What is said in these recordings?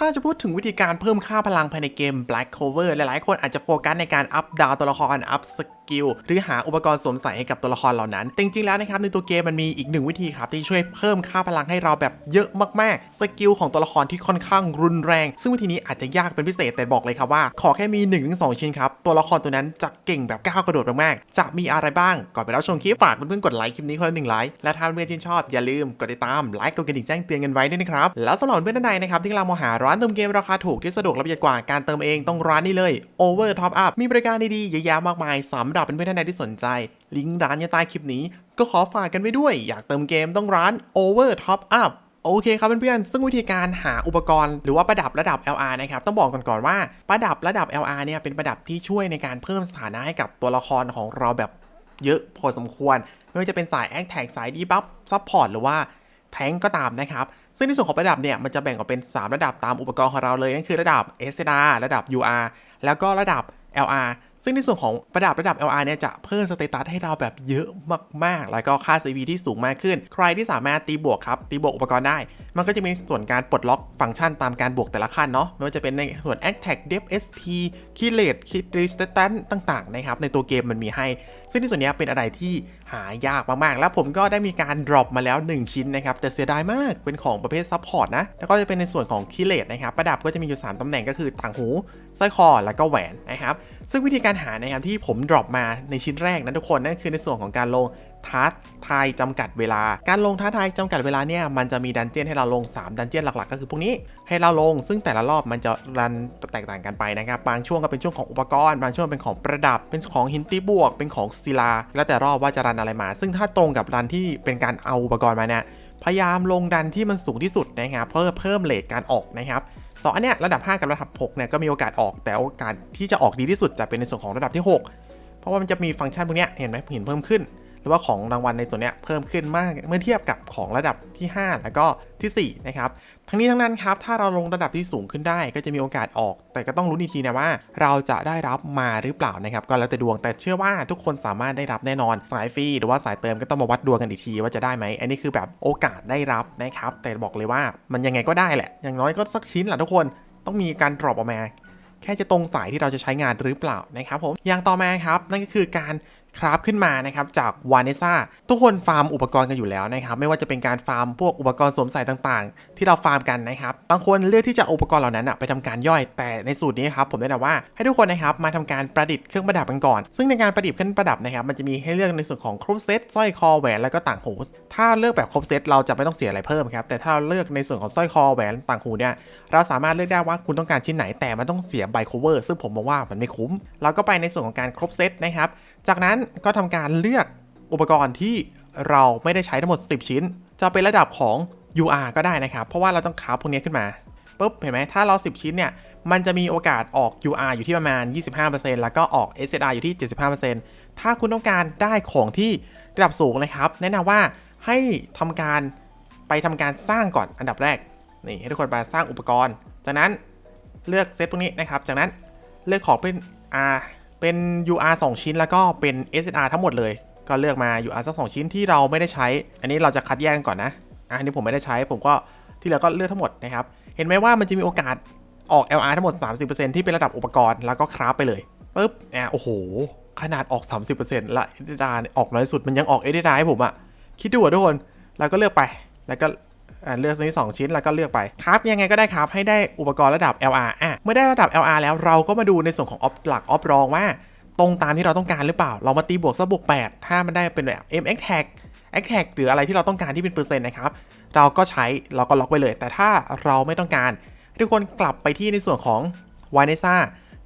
ถ้าจะพูดถึงวิธีการเพิ่มค่าพลังภายในเกม Black Cover หลายๆ คนอาจจะโฟกัสในการอัพดาวตัวละครอัพส กิลหรือหาอุปกรณ์สวมใส่ให้กับตัวละครเหล่านั้นแต่จริงๆแล้วนะครับในตัวเกมมันมีอีกหนึ่งวิธีครับที่ช่วยเพิ่มค่าพลังให้เราแบบเยอะมากๆ สกิลของตัวละครที่ค่อนข้างรุนแรง ซึ่งวิธีนี้อาจจะยากเป็นพิเศษแต่บอกเลยครับว่า ขอแค่มี 1-2 ชิ้นครับตัวละครตัวนั้นจะเก่งแบบก้าวกระโดดมากๆจะมีอะไรบ้างก่อนไปรับชมคลิปฝากเพื่อนๆกดไลค์คลิปนี้คนละหนึ่งไลค์และถ้าเพื่อนๆชื่นชอบอย่าลืมกดติดตามไลค์กดกระดิ่งแจ้งเตือนกันไว้ด้วยนะครับแล้วสำหรับเพื่อนท่านใดนะครับที่กำลังมองหาร้านเติมเกมราคาถูกที่สะดวกและประหยัดกว่าการเติมเองต้องร้านนี้เลย Over Top Up มีบริการดีๆเยอะแยะมากมายสำหรับเพื่อนท่านใดที่สนใจ ลิงก์ร้านอยู่ใต้คลิปนี้ ก็ขอฝากกันไว้ด้วย อยากเติมเกมต้องร้าน Over Top Up โอเคครับเพื่อนๆ ซึ่งวิธีการหาอุปกรณ์หรือว่าประดับระดับ LR นะครับ ต้องบอกก่อนก่อนว่าประดับระดับ LR เนี่ยเป็นประดับที่ช่วยในการเพิ่มสถานะให้กับตัวละครของเราแบบเยอะพอสมควร ไม่ว่าจะเป็นสายแอคแท็กสายดีบัฟซัพพอร์ตหรือว่าแทงก็ตามนะครับ ซึ่งในส่วนของประดับเนี่ยมันจะแบ่งออกเป็น 3 ระดับตามอุปกรณ์ของเราเลย นั่นคือระดับ SDR ระดับ UR แล้วก็ระดับ LR ซึ่งในส่วนของประดับระดับ LR เนี่ยจะเพิ่มสเตตัสให้เราแบบเยอะมากๆ แล้วก็ค่า CV ที่สูงมากขึ้น ใครที่สามารถตีบวกครับ ตีบวกอุปกรณ์ได้ มันก็จะมีส่วนการปลดล็อกฟังก์ชันตามการบวกแต่ละขั้นเนาะ ไม่ว่าจะเป็นในส่วน Attack Def SP k i l a t Kit Resistance ต่างๆ นะครับ ในตัวเกมมันมีให้ ซึ่งในส่วนนี้เป็นอะไรที่หายากมากๆ แล้วผมก็ได้มีการ drop มาแล้ว 1 ชิ้นนะครับ แต่เสียดายมาก เป็นของประเภท Support นะ แล้วก็จะเป็นในส่วนของ k i l a t นะครับ ประดับก็จะมีอยู่ 3ตำแหน่งก็คือต่างหู สร้อยคอ แล้วก็แหวนนะครับ ซึ่งวิธีการหานะครับที่ผม drop มาในชิ้นแรกนะทุกคนนั่นคือในส่วนของการลงท้าทายจำกัดเวลา การลงท้าทายจำกัดเวลาเนี่ยมันจะมีดันเจี้ยนให้เราลง 3 ดันเจี้ยนหลักๆ ก็คือพวกนี้ให้เราลง ซึ่งแต่ละรอบมันจะรันแตกต่างกันไปนะครับบางช่วงก็เป็นช่วงของอุปกรณ์ บางช่วงเป็นของประดับ เป็นของหินตีบวก เป็นของศิลา แล้วแต่รอบว่าจะรันอะไรมา ซึ่งถ้าตรงกับรันที่เป็นการเอาอุปกรณ์มาเนี่ยพยายามลงดันที่มันสูงที่สุดนะครับเพื่อเพิ่มเลทการออกนะครับ สองอันเนี้ยระดับ 5 กับระดับ6เนี่ยก็มีโอกาสออกแต่โอกาสที่จะออกดีที่สุดจะเป็นในส่วนของระดับที่ 6 เพราะว่ามันจะมีฟังก์ชันพวกเนี้ยเห็นไหมเห็นเพิ่มขึ้น หรือว่าของรางวัลในตัวเนี้ยเพิ่มขึ้นมากเมื่อเทียบกับของระดับที่ 5 แล้วก็ทีสี่ 4 นะครับ ทั้งนี้ทั้งนั้นครับ ถ้าเราลงระดับที่สูงขึ้นได้ก็จะมีโอกาสออก แต่ก็ต้องรู้อีกทีนะว่า เราจะได้รับมาหรือเปล่านะครับ ก็แล้วแต่ดวง แต่เชื่อว่าทุกคนสามารถได้รับแน่นอน สายฟรีหรือว่าสายเติมก็ต้องมาวัดดวงกันอีกทีว่าจะได้ไหม อันนี้คือแบบโอกาสได้รับนะครับ แต่บอกเลยว่ามันยังไงก็ได้แหละ อย่างน้อยก็สักชิ้นแหละทุกคน ต้องมีการดรอปออกมา แค่จะตรงสายที่เราจะใช้งานหรือเปล่านะครับผม อย่างต่อมาครับ นั่นก็คือการ คราฟขึ้นมานะครับจากวานิซ่าทุกคนฟาร์มอุปกรณ์กันอยู่แล้วนะครับไม่ว่าจะเป็นการฟาร์มพวกอุปกรณ์สวมใส่ต่างๆ ที่เราฟาร์มกันนะครับบางคนเลือกที่จะอุปกรณ์เหล่านั้นอะไปทำการย่อย แต่ในสูตรนี้ครับผมแนะนำว่าให้ทุกคนนะครับมาทำการประดิษฐ์เครื่องประดับกันก่อน ซึ่งในการประดิษฐ์เครื่องประดับนะครับมันจะมีให้เลือกในส่วนของครบเซตสร้อยคอแหวนแล้วก็ต่างหูถ้าเลือกแบบครบเซตเราจะไม่ต้องเสียอะไรเพิ่มครับแต่ถ้าเราเลือกในส่วนของสร้อยคอแหวนต่างหูเนี่ยเราสามารถเลือกได้ว่าคุณต้องการชิ้นไหนแต่มันต้องเสียไบโคเวอร์ซึ่งผมมองว่ามันไม่คุ้ม เราก็ไปในส่วนของการครบเซตนะครับ จากนั้นก็ทำการเลือกอุปกรณ์ที่เราไม่ได้ใช้ทั้งหมด 10 ชิ้น จะเป็นระดับของ UR ก็ได้นะครับ เพราะว่าเราต้องคาฟพวกนี้ขึ้นมาปุ๊บเห็นไหมถ้าเรา 10 ชิ้นเนี่ยมันจะมีโอกาสออก UR อยู่ที่ประมาณ 25%แล้วก็ออก SSR อยู่ที่ 75%ถ้าคุณต้องการได้ของที่ระดับสูงนะครับ แนะนำว่าให้ทำการไปทำการสร้างก่อนอันดับแรกนี่ให้ทุกคนไปสร้างอุปกรณ์ จากนั้นเลือกเซตพวกนี้นะครับ จากนั้นเลือกของเป็น R เป็น UR 2 ชิ้นแล้วก็เป็น SSR ทั้งหมดเลย ก็เลือกมา UR สัก2ชิ้นที่เราไม่ได้ใช้ อันนี้เราจะคัดแยกก่อนนะอันนี้ผมไม่ได้ใช้ผมก็ที่เหลือก็เลือกทั้งหมดนะครับ เห็นไหมว่ามันจะมีโอกาสออก LR ทั้งหมด 30%ที่เป็นระดับอุปกรณ์แล้วก็คราฟไปเลยปุ๊บอะโอ้โห ขนาดออก 30%และ SSR ออกน้อยสุดมันยังออก SSR ให้ผมอะคิดดูอะทุกคน แล้วก็เลือกไปแล้วก็ อ่าเลือกนี้2ชิ้นแล้วก็เลือกไปครับยังไงก็ได้ครับให้ได้อุปกรณ์ระดับ LR อะเมื่อได้ระดับ LR แล้วเราก็มาดูในส่วนของออฟหลักออฟรองว่า ตรงตามที่เราต้องการหรือเปล่า เรามาตีบวกซะบวก8ถ้ามันได้เป็นแบบ MX tag X tag หรืออะไรที่เราต้องการที่เป็นเปอร์เซ็นต์นะครับเราก็ใช้เราก็ล็อกไว้เลย แต่ถ้าเราไม่ต้องการทุกคนกลับไปที่ในส่วนของวานิซ่า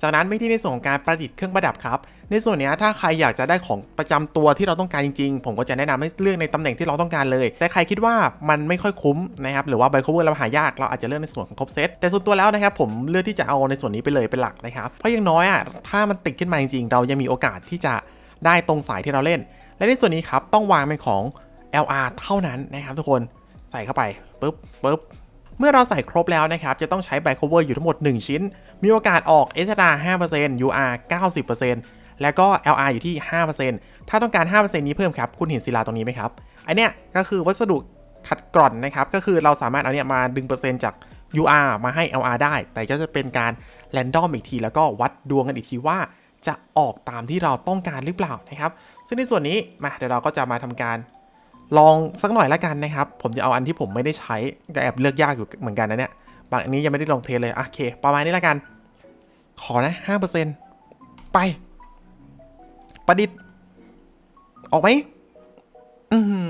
จากนั้นไม่ที่ในส่วนของการประดิษฐ์เครื่องประดับครับ ในส่วนนี้ถ้าใครอยากจะได้ของประจำตัวที่เราต้องการจริงๆ ผมก็จะแนะนำให้เลือกในตำแหน่งที่เราต้องการเลย แต่ใครคิดว่ามันไม่ค่อยคุ้มนะครับหรือว่าไบโคเวอร์เราหายากเราอาจจะเลือกในส่วนของครบเซตแต่ส่วนตัวแล้วนะครับผมเลือกที่จะเอาในส่วนนี้ไปเลยเป็นหลักนะครับเพราะยังน้อยอะถ้ามันติดขึ้นมาจริงๆเรายังมีโอกาสที่จะได้ตรงสายที่เราเล่น และในส่วนนี้ครับต้องวางเป็นของ LR เท่านั้นนะครับทุกคนใส่เข้าไปปุ๊บปุ๊บเมื่อเราใส่ครบแล้วนะครับ จะต้องใช้ไบโคเวอร์อยู่ทั้งหมด 1 ชิ้น มีโอกาสออก SR 5% UR 90% แล้วก็ LR อยู่ที่ 5%ถ้าต้องการ 5%นี้เพิ่มครับ คุณเห็นศิลาตรงนี้ไหมครับ อันเนี้ยก็คือวัสดุขัดกร่อนนะครับ ก็คือเราสามารถเอาเนี้ยมาดึงเปอร์เซ็นต์จาก UR มาให้ LR ได้ แต่ก็จะเป็นการแรนดอมอีกที แล้วก็วัดดวงกันอีกทีว่า จะออกตามที่เราต้องการหรือเปล่านะครับ ซึ่งในส่วนนี้มาเดี๋ยวเราก็จะมาทำการลองสักหน่อยละกันนะครับ ผมจะเอาอันที่ผมไม่ได้ใช้ก็แอบเลือกยากอยู่เหมือนกันนะเนี่ย บางอันนี้ยังไม่ได้ลองเทสเลย โอเค ประมาณนี้ละกัน ขอนะห้าเปอร์เซ็นต์ไป ประดิษฐ์ ออกไหมอือหื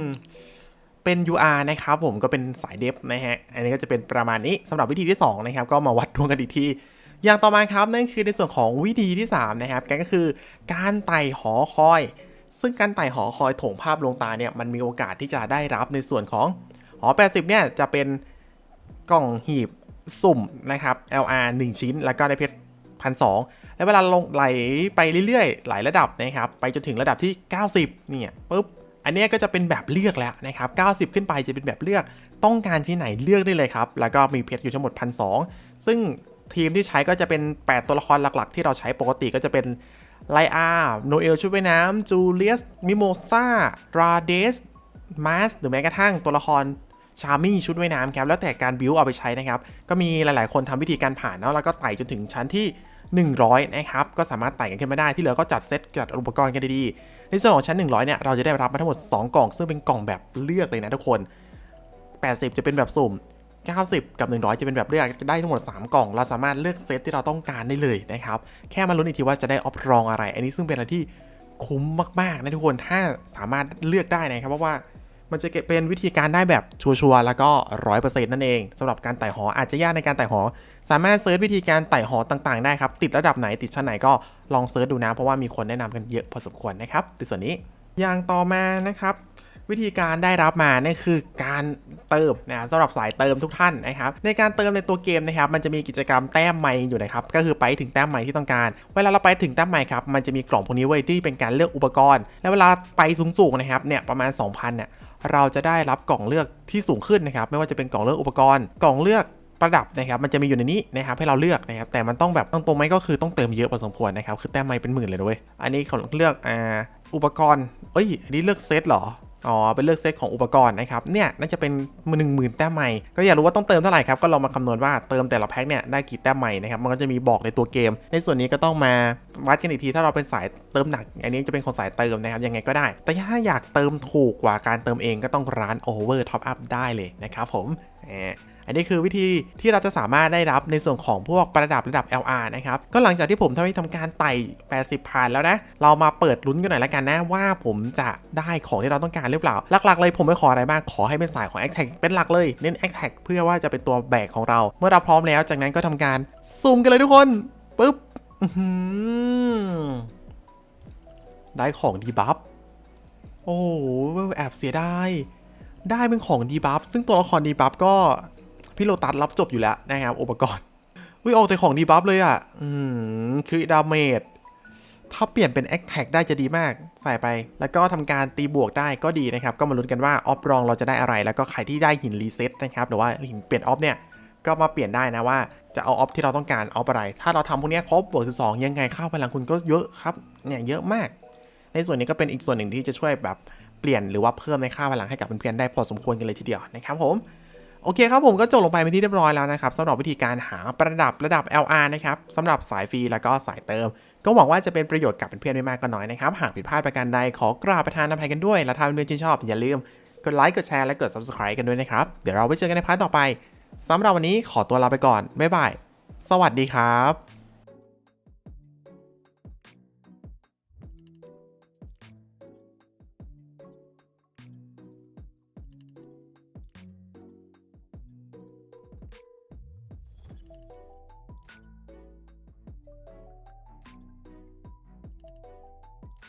อเป็น UR นะครับผมก็เป็นสายเดฟนะฮะ อันนี้ก็จะเป็นประมาณนี้สำหรับวิธีที่ 2 นะครับ ก็มาวัดดวงกันอีกทีอย่างต่อมาครับนั่นคือในส่วนของวิธีที่ 3 นะครับก็คือการไต่หอคอย ซึ่งการไต่หอคอยถงภาพลวงตาเนี่ยมันมีโอกาสที่จะได้รับในส่วนของหอ 80 เนี่ยจะเป็นกล่องหีบสุ่มนะครับ LR 1 ชิ้น แล้วก็ได้เพชรพันส แล้วเวลาลงไหลไปเรื่อยๆ หลายระดับนะครับ ไปจนถึงระดับที่ 90 เนี่ยปุ๊บ อันนี้ก็จะเป็นแบบเลือกแล้วนะครับ 90 ขึ้นไปจะเป็นแบบเลือก ต้องการชิ้นไหนเลือกได้เลยครับ แล้วก็มีเพชรอยู่ทั้งหมดพันสซึ่งทีมที่ใช้ก็จะเป็น 8 ตัวละครหลักๆ ที่เราใช้ปกติก็จะเป็นไลอาโนเอลชุดว่ายน้ำจูเลียส มิโมซาราเดส มาส หรือแม้กระทั่งตัวละครชามี่ชุดว่ายน้ำครับ แล้วแต่การบิวเอาไปใช้นะครับ ก็มีหลายๆ คนทำวิธีการผ่านเนาะแล้วก็ไต่จนถึงชั้นที่ 100 นะครับ ก็สามารถไต่กันขึ้นมาได้ ที่เหลือก็จัดเซตจัดอุปกรณ์กันดีๆ ในส่วนของชั้น 100 เนี่ย เราจะได้รับมาทั้งหมด 2 กล่อง ซึ่งเป็นกล่องแบบเลือกเลยนะทุกคน 80 จะเป็นแบบสุ่ม 90 กับ 100 จะเป็นแบบเลือกจะได้ทั้งหมด 3 กล่อง เราสามารถเลือกเซตที่เราต้องการได้เลยนะครับ แค่มาลุ้นอีกทีว่าจะได้ออฟรองอะไร อันนี้ซึ่งเป็นอะไรที่คุ้มมากๆนะทุกคน ถ้าสามารถเลือกได้นะครับเพราะว่า มันจะเป็นวิธีการได้แบบชัวร์ๆแล้วก็ร้อยเปอร์เซ็นต์นั่นเองสำหรับการไต่หออาจจะยากในการไต่หอ สามารถเซิร์ชวิธีการไต่หอต่างๆได้ครับ ติดระดับไหนติดชั้นไหนก็ลองเซิร์ชดูนะ เพราะว่ามีคนแนะนำกันเยอะพอสมควรนะครับในส่วนนี้อย่างต่อมานะครับวิธีการได้รับมานี่คือการเติมนะสำหรับสายเติมทุกท่านนะครับ ในการเติมในตัวเกมนะครับ มันจะมีกิจกรรมแต้มใหม่อยู่นะครับ ก็คือไปถึงแต้มใหม่ที่ต้องการ เวลาเราไปถึงแต้มใหม่ครับ มันจะมีกล่องพวกนี้ไว้ที่เป็นการเลือกอุปกรณ์ แล้วเวลาไปสูงๆนะครับ เนี่ยประมาณ 2,000เนี่ย เราจะได้รับกล่องเลือกที่สูงขึ้นนะครับ ไม่ว่าจะเป็นกล่องเลือกอุปกรณ์ กล่องเลือกประดับนะครับ มันจะมีอยู่ในนี้นะครับให้เราเลือกนะครับ แต่มันต้องแบบตรงไหมก็คือต้องเติมเยอะพอสมควรนะครับ คือแต้มไม่เป็นหมื่นเลยด้วยอันนี้ของเลือกอ่าอุปกรณ์ เอ้ย อันนี้เลือกเซตเหรอ อ๋อ เป็นเลือกเซตของอุปกรณ์นะครับ เนี่ยน่าจะเป็นหนึ่งหมื่นแต้มใหม่ ก็อยากรู้ว่าต้องเติมเท่าไหร่ครับ ก็ลองมาคำนวณว่าเติมแต่ละแพ็คเนี่ยได้กี่แต้มใหม่นะครับ มันก็จะมีบอกในตัวเกม ในส่วนนี้ก็ต้องมาวัดกันอีกที ถ้าเราเป็นสายเติมหนัก อันนี้จะเป็นคนสายเติมนะครับ ยังไงก็ได้ แต่ถ้าอยากเติมถูกกว่าการเติมเองก็ต้องร้านโอเวอร์ท็อปอัพได้เลยนะครับผมแหม อันนี้คือวิธีที่เราจะสามารถได้รับในส่วนของพวกประดับระดับ LR นะครับ ก็หลังจากที่ผมทำให้ทำการไต่ 80ผ่านแล้วนะ เรามาเปิดลุ้นกันหน่อยแล้วกันนะว่าผมจะได้ของที่เราต้องการหรือเปล่า หลักๆเลยผมไม่ขออะไรมาก ขอให้เป็นสายของ a c t a g เป็นหลักเลย เน้น a c t a g เพื่อว่าจะเป็นตัวแบกของเรา เมื่อเราพร้อมแล้ว จากนั้นก็ทำการซูมกันเลยทุกคนปึ๊บได้ของดีบัฟ โอ้แอบเสียดาย ได้เป็นของดีบัฟ ซึ่งตัวละครดีบัฟก็ พี่โลตัสรับจบอยู่แล้วนะครับอุปกรณ์วิออกแต่ของดีบัฟเลยอะ อืมคริดาเมจถ้าเปลี่ยนเป็นแอคแท็กได้จะดีมาก ใส่ไป แล้วก็ทำการตีบวกได้ก็ดีนะครับ ก็มาลุ้นกันว่าออฟรองเราจะได้อะไร แล้วก็ใครที่ได้หินรีเซ็ตนะครับหรือว่าหินเปลี่ยนออฟเนี่ยก็มาเปลี่ยนได้นะว่าจะเอาออฟที่เราต้องการออฟอะไร ถ้าเราทำพวกนี้ครบบวกสองยังไงค่าพลังคุณก็เยอะครับเนี่ยเยอะมาก ในส่วนนี้ก็เป็นอีกส่วนหนึ่งที่จะช่วยแบบเปลี่ยนหรือว่าเพิ่มในค่าพลังให้กับเพื่อนๆได้พอสมควรกันเลยทีเดียวนะครับผม โอเคครับผมก็จบลงไปเป็นที่เรียบร้อยแล้วนะครับสำหรับวิธีการหาประดับระดับ LR นะครับสำหรับสายฟรีแล้วก็สายเติม ก็หวังว่าจะเป็นประโยชน์กับเพื่อนๆไม่มากก็น้อยนะครับ หากผิดพลาดประการใดขอกราบประทานอภัยกันด้วย และถ้าเพื่อนๆชื่นชอบอย่าลืมกดไลค์กดแชร์และกด subscribe กันด้วยนะครับ เดี๋ยวเราไว้เจอกันในพาร์ทต่อไปสำหรับวันนี้ขอตัวลาไปก่อนบ๊ายบายสวัสดีครับ